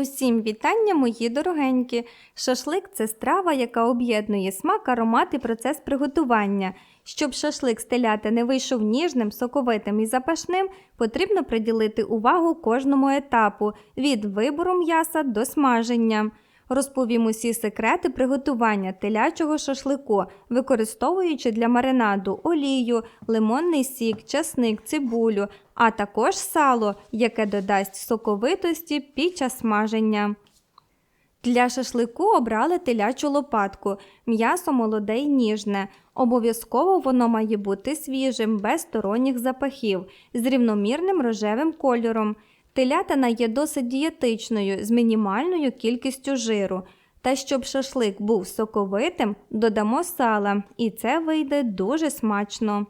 Усім вітання, мої дорогенькі! Шашлик це страва, яка об'єднує смак, аромат і процес приготування. Щоб шашлик з не вийшов ніжним, соковитим і запашним, потрібно приділити увагу кожному етапу від вибору м'яса до смаження. Розповім усі секрети приготування телячого шашлику, використовуючи для маринаду олію, лимонний сік, часник, цибулю, а також сало, яке додасть соковитості під час смаження. Для шашлику обрали телячу лопатку, м'ясо молоде й ніжне. Обов'язково воно має бути свіжим, без сторонніх запахів, з рівномірним рожевим кольором. Телятина є досить дієтичною з мінімальною кількістю жиру. Та щоб шашлик був соковитим, додамо сала, і це вийде дуже смачно.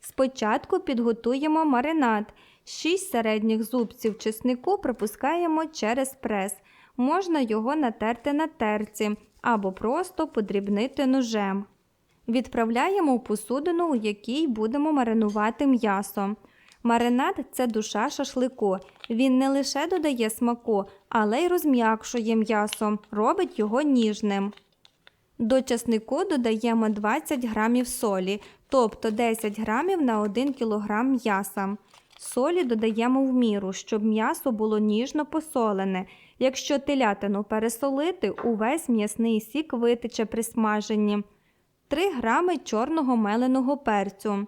Спочатку підготуємо маринад. 6 середніх зубців чеснику пропускаємо через прес. Можна його натерти на терці або просто подрібнити ножем. Відправляємо у посудину, у якій будемо маринувати м'ясо. Маринад це душа шашлику. Він не лише додає смаку, але й розм'якшує м'ясо, робить його ніжним. До часнику додаємо 20 грамів солі, тобто 10 грамів на 1 кг м'яса. Солі додаємо в міру, щоб м'ясо було ніжно посолене. Якщо телятину пересолити, увесь м'ясний сік витече при смаженні. 3 грами чорного меленого перцю.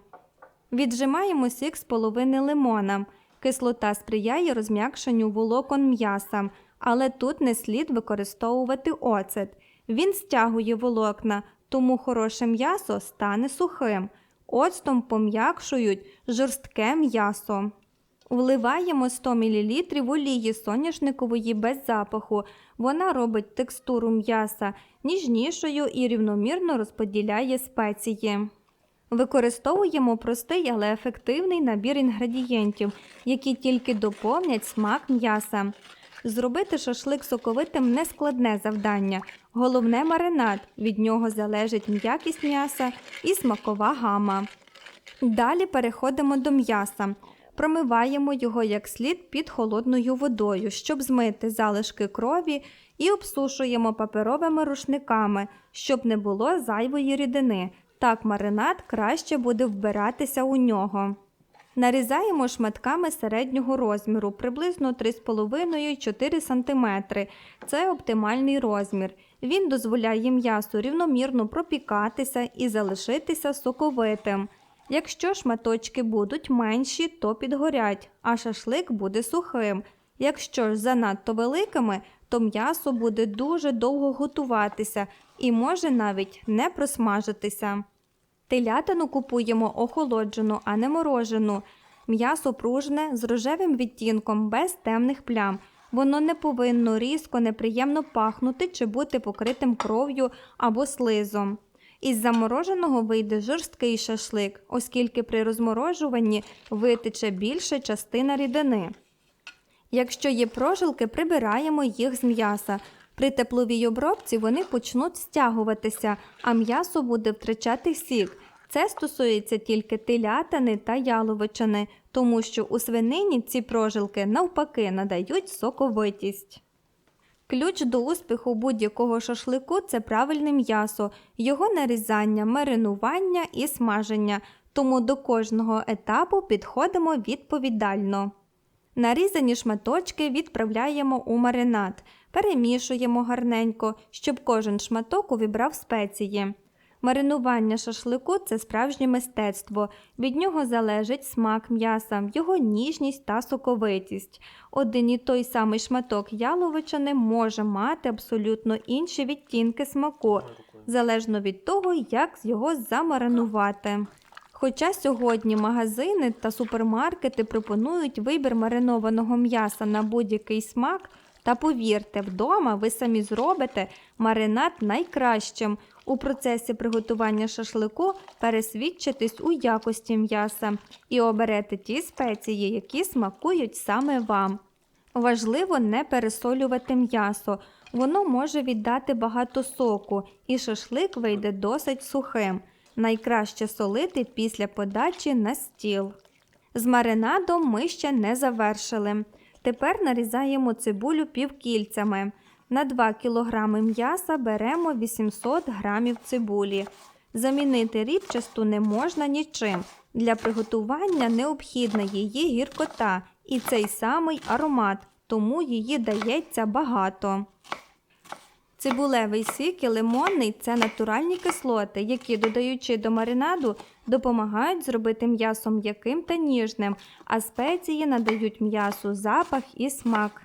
Віджимаємо сік з половини лимона. Кислота сприяє розм'якшенню волокон м'яса, але тут не слід використовувати оцет. Він стягує волокна, тому хороше м'ясо стане сухим. Оцтом пом'якшують жорстке м'ясо. Вливаємо 100 мл олії соняшникової без запаху. Вона робить текстуру м'яса ніжнішою і рівномірно розподіляє спеції. Використовуємо простий, але ефективний набір інгредієнтів, які тільки доповнять смак м'яса. Зробити шашлик соковитим нескладне завдання. Головне маринад, від нього залежить м'якість м'яса і смакова гама. Далі переходимо до м'яса. Промиваємо його як слід під холодною водою, щоб змити залишки крові, і обсушуємо паперовими рушниками, щоб не було зайвої рідини. Так маринад краще буде вбиратися у нього. Нарізаємо шматками середнього розміру, приблизно 3,5-4 см. Це оптимальний розмір. Він дозволяє м'ясу рівномірно пропікатися і залишитися соковитим. Якщо шматочки будуть менші, то підгорять, а шашлик буде сухим. Якщо ж занадто великими, то м'ясо буде дуже довго готуватися і може навіть не просмажитися. Телятину купуємо охолоджену, а не морожену. М'ясо пружне з рожевим відтінком, без темних плям. Воно не повинно різко, неприємно пахнути чи бути покритим кров'ю або слизом. Із замороженого вийде жорсткий шашлик, оскільки при розморожуванні витече більша частина рідини. Якщо є прожилки, прибираємо їх з м'яса. При тепловій обробці вони почнуть стягуватися, а м'ясо буде втрачати сік. Це стосується тільки телятини та яловичини, тому що у свинині ці прожилки навпаки надають соковитість. Ключ до успіху будь-якого шашлику це правильне м'ясо, його нарізання, маринування і смаження, тому до кожного етапу підходимо відповідально. Нарізані шматочки відправляємо у маринад, перемішуємо гарненько, щоб кожен шматок увібрав спеції. Маринування шашлику це справжнє мистецтво. Від нього залежить смак м'яса, його ніжність та соковитість. Один і той самий шматок яловичини може мати абсолютно інші відтінки смаку, залежно від того, як його замаринувати. Хоча сьогодні магазини та супермаркети пропонують вибір маринованого м'яса на будь-який смак, та повірте, вдома ви самі зробите маринад найкращим. У процесі приготування шашлику пересвідчитесь у якості м'яса і оберете ті спеції, які смакують саме вам. Важливо не пересолювати м'ясо, воно може віддати багато соку, і шашлик вийде досить сухим. Найкраще солити після подачі на стіл. З маринадом ми ще не завершили. Тепер нарізаємо цибулю півкільцями. На 2 кг м'яса беремо 800 г цибулі. Замінити рібчасту не можна нічим. Для приготування необхідна її гіркота і цей самий аромат, тому її дається багато. Цибулевий сік і лимонний це натуральні кислоти, які, додаючи до маринаду, допомагають зробити м'ясо м'яким та ніжним, а спеції надають м'ясу запах і смак.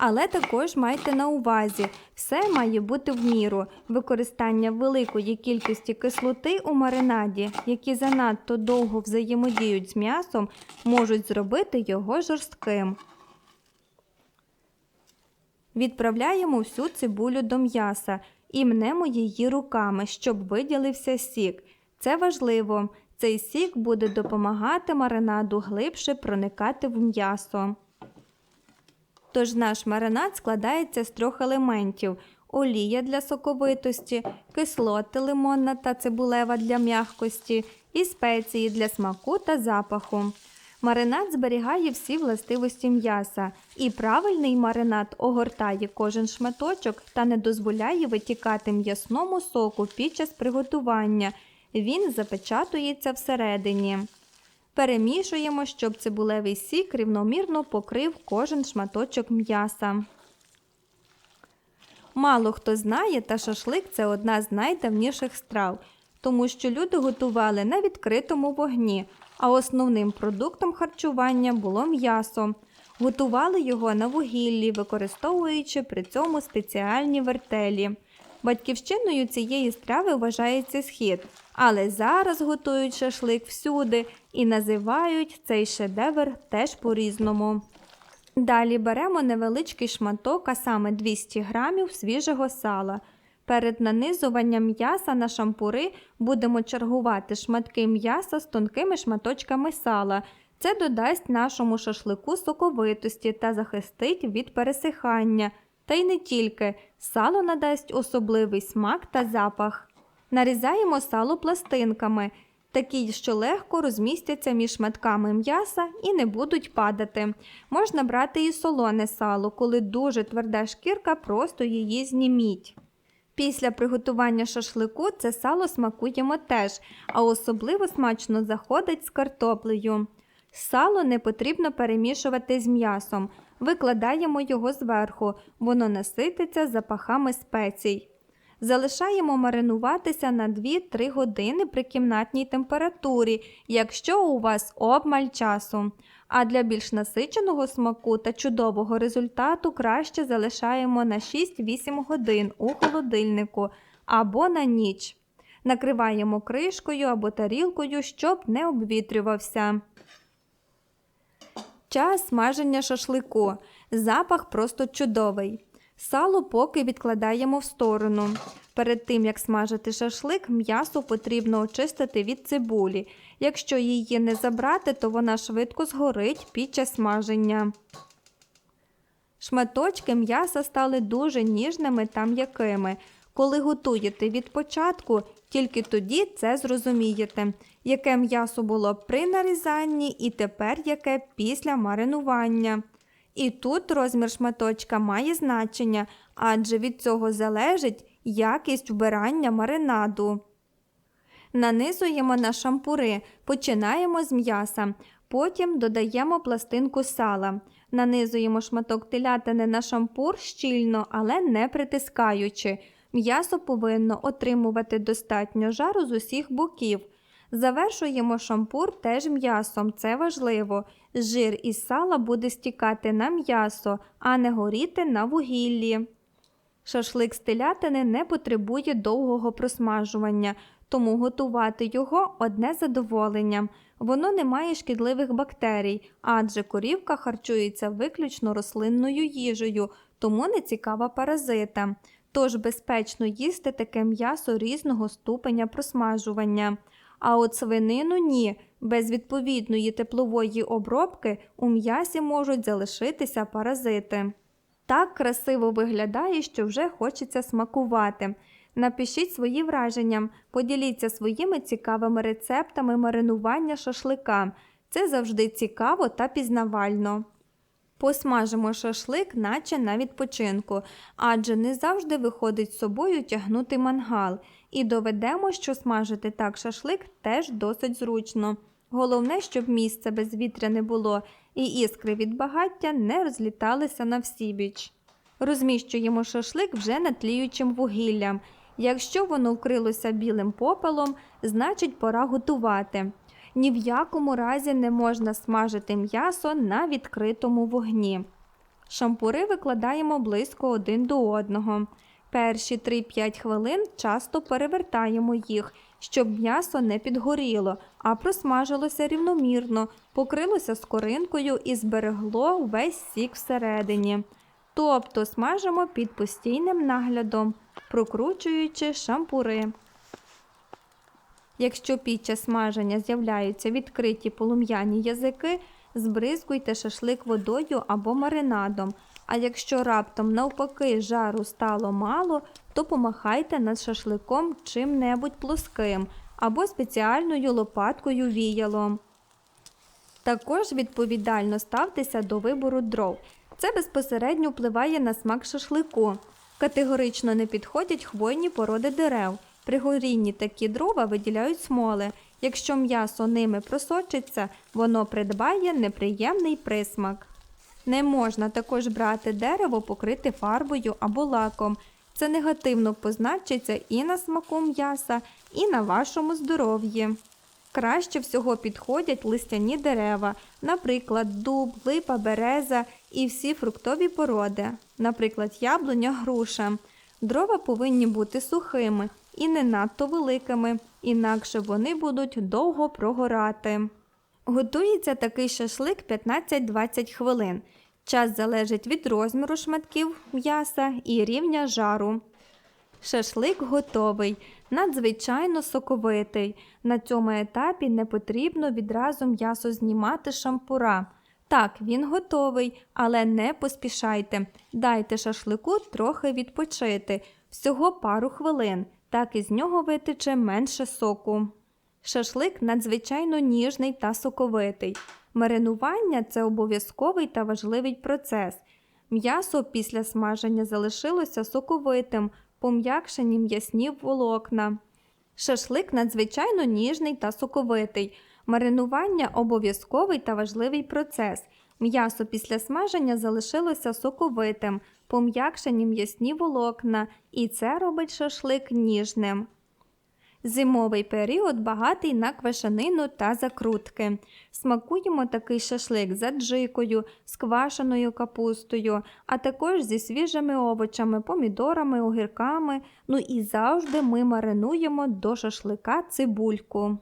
Але також майте на увазі, все має бути в міру. Використання великої кількості кислоти у маринаді, які занадто довго взаємодіють з м'ясом, можуть зробити його жорстким. Відправляємо всю цибулю до м'яса і мнемо її руками, щоб виділився сік. Це важливо. Цей сік буде допомагати маринаду глибше проникати в м'ясо. Тож наш маринад складається з трьох елементів: олія для соковитості, кислоти лимонна та цибулева для м'якості і спеції для смаку та запаху. Маринад зберігає всі властивості м'яса, і правильний маринад огортає кожен шматочок та не дозволяє витікати м'ясному соку під час приготування. Він запечатується всередині. Перемішуємо, щоб цибулевий сік рівномірно покрив кожен шматочок м'яса. Мало хто знає, та шашлик це одна з найдавніших страв, тому що люди готували на відкритому вогні, а основним продуктом харчування було м'ясо. Готували його на вугіллі, використовуючи при цьому спеціальні вертелі. Батьківщиною цієї страви вважається схід, але зараз готують шашлик всюди і називають цей шедевр теж по-різному. Далі беремо невеличкий шматок, а саме 200 грамів свіжого сала. Перед нанизуванням м'яса на шампури будемо чергувати шматки м'яса з тонкими шматочками сала. Це додасть нашому шашлику соковитості та захистить від пересихання. Та й не тільки сало надасть особливий смак та запах. Нарізаємо сало пластинками, такі, що легко розмістяться між шматками м'яса і не будуть падати. Можна брати і солоне сало, коли дуже тверда шкірка, просто її зніміть. Після приготування шашлику це сало смакуємо теж, а особливо смачно заходить з картоплею. Сало не потрібно перемішувати з м'ясом. Викладаємо його зверху, воно насититься запахами спецій. Залишаємо маринуватися на 2-3 години при кімнатній температурі, якщо у вас обмаль часу. А для більш насиченого смаку та чудового результату краще залишаємо на 6-8 годин у холодильнику або на ніч. Накриваємо кришкою або тарілкою, щоб не обвітрювався. Час смаження шашлику. Запах просто чудовий. Сало поки відкладаємо в сторону. Перед тим, як смажити шашлик, м'ясо потрібно очистити від цибулі. Якщо її не забрати, то вона швидко згорить під час смаження. Шматочки м'яса стали дуже ніжними та м'якими. Коли готуєте від початку, тільки тоді це зрозумієте, яке м'ясо було при нарізанні і тепер яке після маринування. І тут розмір шматочка має значення, адже від цього залежить якість вбирання маринаду. Нанизуємо на шампури, починаємо з м'яса, потім додаємо пластинку сала. Нанизуємо шматок телятини на шампур щільно, але не притискаючи. М'ясо повинно отримувати достатньо жару з усіх боків. Завершуємо шампур теж м'ясом, це важливо. Жир із сала буде стікати на м'ясо, а не горіти на вугіллі. Шашлик з телятини не потребує довгого просмажування, тому готувати його одне задоволення. Воно не має шкідливих бактерій, адже корівка харчується виключно рослинною їжею, тому не цікава паразита. Тож безпечно їсти таке м'ясо різного ступеня просмажування. А от свинину ні. Без відповідної теплової обробки у м'ясі можуть залишитися паразити. Так красиво виглядає, що вже хочеться смакувати. Напишіть свої враження, поділіться своїми цікавими рецептами маринування шашлика. Це завжди цікаво та пізнавально. Посмажимо шашлик, наче на відпочинку, адже не завжди виходить з собою тягнути мангал. І доведемо, що смажити так шашлик теж досить зручно. Головне, щоб місце безвітря не було і іскри від багаття не розліталися на всібіч. Розміщуємо шашлик вже над тліючим вугіллям. Якщо воно вкрилося білим попелом, значить пора готувати. Ні в якому разі не можна смажити м'ясо на відкритому вогні. Шампури викладаємо близько один до одного. Перші 3-5 хвилин часто перевертаємо їх, щоб м'ясо не підгоріло, а просмажилося рівномірно, покрилося скоринкою і зберегло весь сік всередині. Тобто смажимо під постійним наглядом, прокручуючи шампури. Якщо під час смаження з'являються відкриті полум'яні язики, збризкуйте шашлик водою або маринадом. А якщо раптом навпаки жару стало мало, то помахайте над шашликом чим-небудь плоским або спеціальною лопаткою віялом. Також відповідально ставтеся до вибору дров. Це безпосередньо впливає на смак шашлику. Категорично не підходять хвойні породи дерев. При горінні такі дрова виділяють смоли. Якщо м'ясо ними просочиться, воно придбає неприємний присмак. Не можна також брати дерево, покрите фарбою або лаком. Це негативно позначиться і на смаку м'яса, і на вашому здоров'ї. Краще всього підходять листяні дерева, наприклад, дуб, липа, береза і всі фруктові породи, наприклад, яблуня, груша. Дрова повинні бути сухими і не надто великими, інакше вони будуть довго прогорати. Готується такий шашлик 15-20 хвилин. Час залежить від розміру шматків м'яса і рівня жару. Шашлик готовий, надзвичайно соковитий. На цьому етапі не потрібно відразу м'ясо знімати шампура. Так, він готовий, але не поспішайте. Дайте шашлику трохи відпочити, всього пару хвилин, так із нього витече менше соку. Шашлик надзвичайно ніжний та соковитий. Маринування це обов'язковий та важливий процес. М'ясо після смаження залишилося соковитим, пом'якшені м'ясні волокна. Шашлик надзвичайно ніжний та соковитий. Маринування обов'язковий та важливий процес. М'ясо після смаження залишилося соковитим, пом'якшені м'ясні волокна, і це робить шашлик ніжним. Зимовий період багатий на квашанину та закрутки. Смакуємо такий шашлик з аджикою, з квашеною капустою, а також зі свіжими овочами, помідорами, огірками. Ну і завжди ми маринуємо до шашлика цибульку.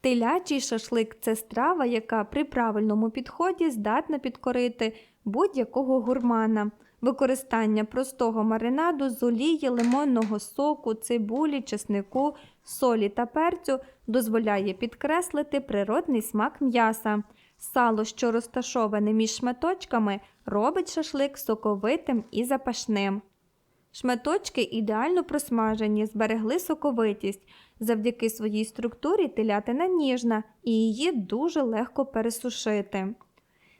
Телячий шашлик це страва, яка при правильному підході здатна підкорити будь-якого гурмана. Використання простого маринаду з олії, лимонного соку, цибулі, чеснику, солі та перцю дозволяє підкреслити природний смак м'яса. Сало, що розташоване між шматочками, робить шашлик соковитим і запашним. Шматочки ідеально просмажені, зберегли соковитість. Завдяки своїй структурі телятина ніжна і її дуже легко пересушити.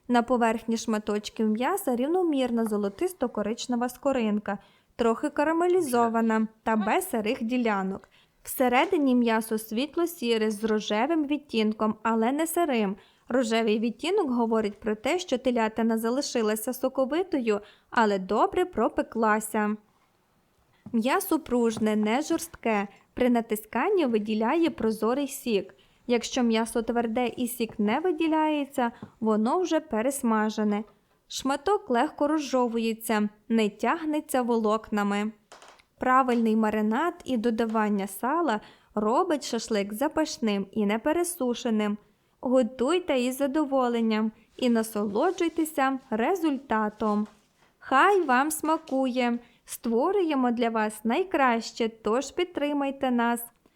На поверхні шматочків м'яса рівномірна золотисто-коричнева скоринка, трохи карамелізована та без сирих ділянок. Всередині м'ясо світло-сіре з рожевим відтінком, але не сирим. Рожевий відтінок говорить про те, що телятина залишилася соковитою, але добре пропеклася. М'ясо пружне, не жорстке. При натисканні виділяє прозорий сік. Якщо м'ясо тверде і сік не виділяється, воно вже пересмажене. Шматок легко розжовується, не тягнеться волокнами. Правильний маринад і додавання сала робить шашлик запашним і непересушеним. Готуйте із задоволенням і насолоджуйтеся результатом. Хай вам смакує! Створюємо для вас найкраще, тож підтримайте нас.